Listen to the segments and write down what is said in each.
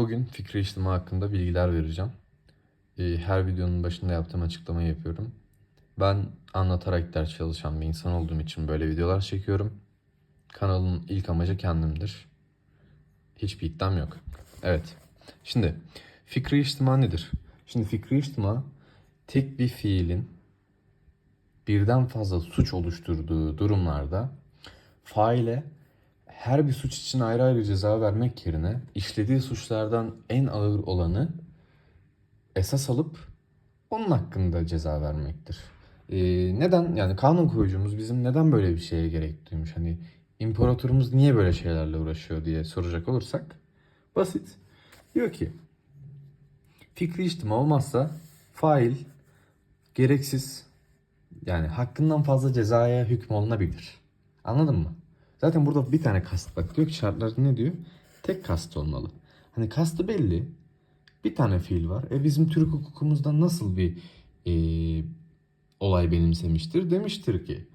Bugün fikri içtima hakkında bilgiler vereceğim. Ee, Her videonun başında yaptığım açıklamayı yapıyorum. Ben anlatarak ders çalışan bir insan olduğum için böyle videolar çekiyorum. Kanalın ilk amacı kendimdir. Hiçbir iddiam yok. Evet. Şimdi fikri içtima nedir? Şimdi fikri içtima tek bir fiilin birden fazla suç oluşturduğu durumlarda faile her bir suç için ayrı ayrı ceza vermek yerine işlediği suçlardan en ağır olanı esas alıp onun hakkında ceza vermektir. Ee, neden? Yani kanun koyucumuz bizim neden böyle bir şeye gerek duymuş? Hani imparatorumuz niye böyle şeylerle uğraşıyor diye soracak olursak basit. Diyor ki fikri içtima olmazsa fail gereksiz yani hakkından fazla cezaya hükmolunabilir. Anladın mı? Zaten burada bir tane kast bak diyor ki şartlarda ne diyor? Tek kast olmalı. Hani kastı belli. Bir tane fiil var. E bizim Türk hukukumuzda nasıl bir e, olay benimsemiştir? Demiştir ki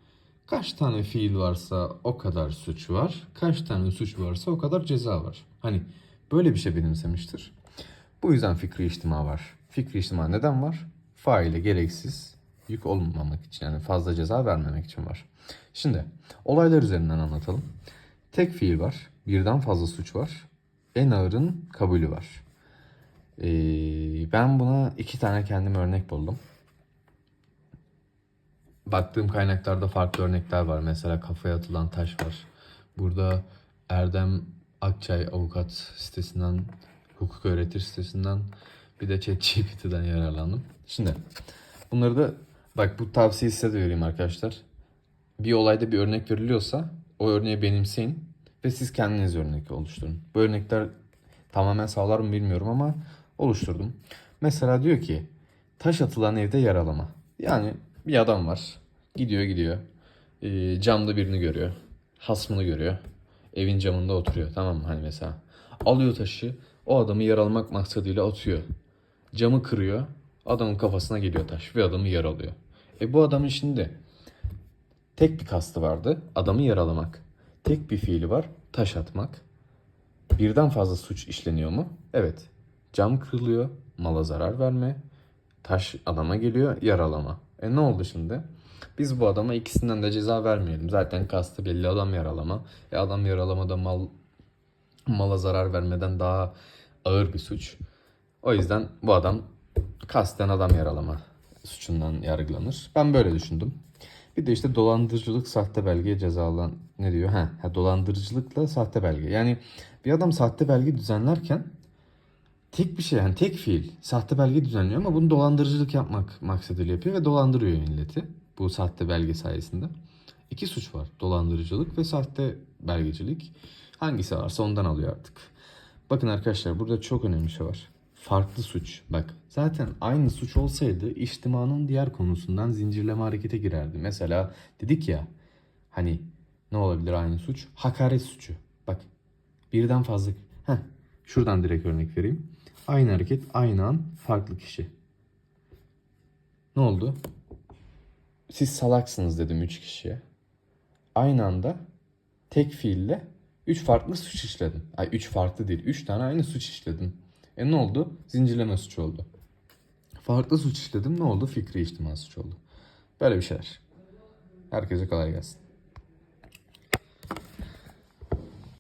kaç tane fiil varsa o kadar suç var. Kaç tane suç varsa o kadar ceza var. Hani böyle bir şey benimsemiştir. Bu yüzden fikri içtima var. Fikri içtima neden var? Faile gereksiz yük olmamak için yani fazla ceza vermemek için var. Şimdi olaylar üzerinden anlatalım. Tek fiil var. Birden fazla suç var. En ağırın kabulü var. Ee, ben buna iki tane kendim örnek buldum. Baktığım kaynaklarda farklı örnekler var. Mesela kafaya atılan taş var. Burada Erdem Akçay avukat sitesinden, hukuk öğretir sitesinden bir de ChatGPT'den yararlandım. Şimdi bunları da bak bu tavsiyeyi size de vereyim arkadaşlar. Bir olayda bir örnek veriliyorsa o örneği benimseyin ve siz kendiniz örnek oluşturun. Bu örnekler tamamen sağlar mı bilmiyorum ama oluşturdum. Mesela diyor ki taş atılan evde yaralama. Yani bir adam var. Gidiyor gidiyor. Ee, camda birini görüyor. Hasmını görüyor. Evin camında oturuyor. Tamam mı? Hani mesela. Alıyor taşı. O adamı yaralamak maksadıyla atıyor. Camı kırıyor. Adamın kafasına geliyor taş ve adamı yaralıyor. E bu adamın şimdi tek bir kastı vardı. Adamı yaralamak. Tek bir fiili var. Taş atmak. Birden fazla suç işleniyor mu? Evet. Cam kırılıyor. Mala zarar verme. Taş adama geliyor. Yaralama. E ne oldu şimdi? Biz bu adama ikisinden de ceza vermeyelim. Zaten kastı belli adam yaralama. E adam yaralamada mal mala zarar vermeden daha ağır bir suç. O yüzden bu adam kasten adam yaralama suçundan yargılanır. Ben böyle düşündüm. Bir de işte dolandırıcılık, sahte belge cezalan ne diyor? Ha, ha dolandırıcılıkla sahte belge. Yani bir adam sahte belge düzenlerken tek bir şey yani tek fiil sahte belge düzenliyor ama bunu dolandırıcılık yapmak maksadıyla yapıyor ve dolandırıyor milleti bu sahte belge sayesinde. İki suç var. Dolandırıcılık ve sahte belgecilik. Hangisi varsa ondan alıyor artık. Bakın arkadaşlar burada çok önemli bir şey var. Farklı suç. Bak zaten aynı suç olsaydı içtimanın diğer konusundan zincirleme harekete girerdi. Mesela dedik ya hani ne olabilir aynı suç? Hakaret suçu. Bak birden fazla. Heh, şuradan direkt örnek vereyim. Aynı hareket aynı an farklı kişi. Ne oldu? Siz salaksınız dedim üç kişiye. Aynı anda tek fiille üç farklı suç işledim. Ay üç farklı değil. Üç tane aynı suç işledim. E ne oldu? Zincirleme suç oldu. Farklı suç işledim. Ne oldu? Fikri içtima suç oldu. Böyle bir şeyler. Herkese kolay gelsin.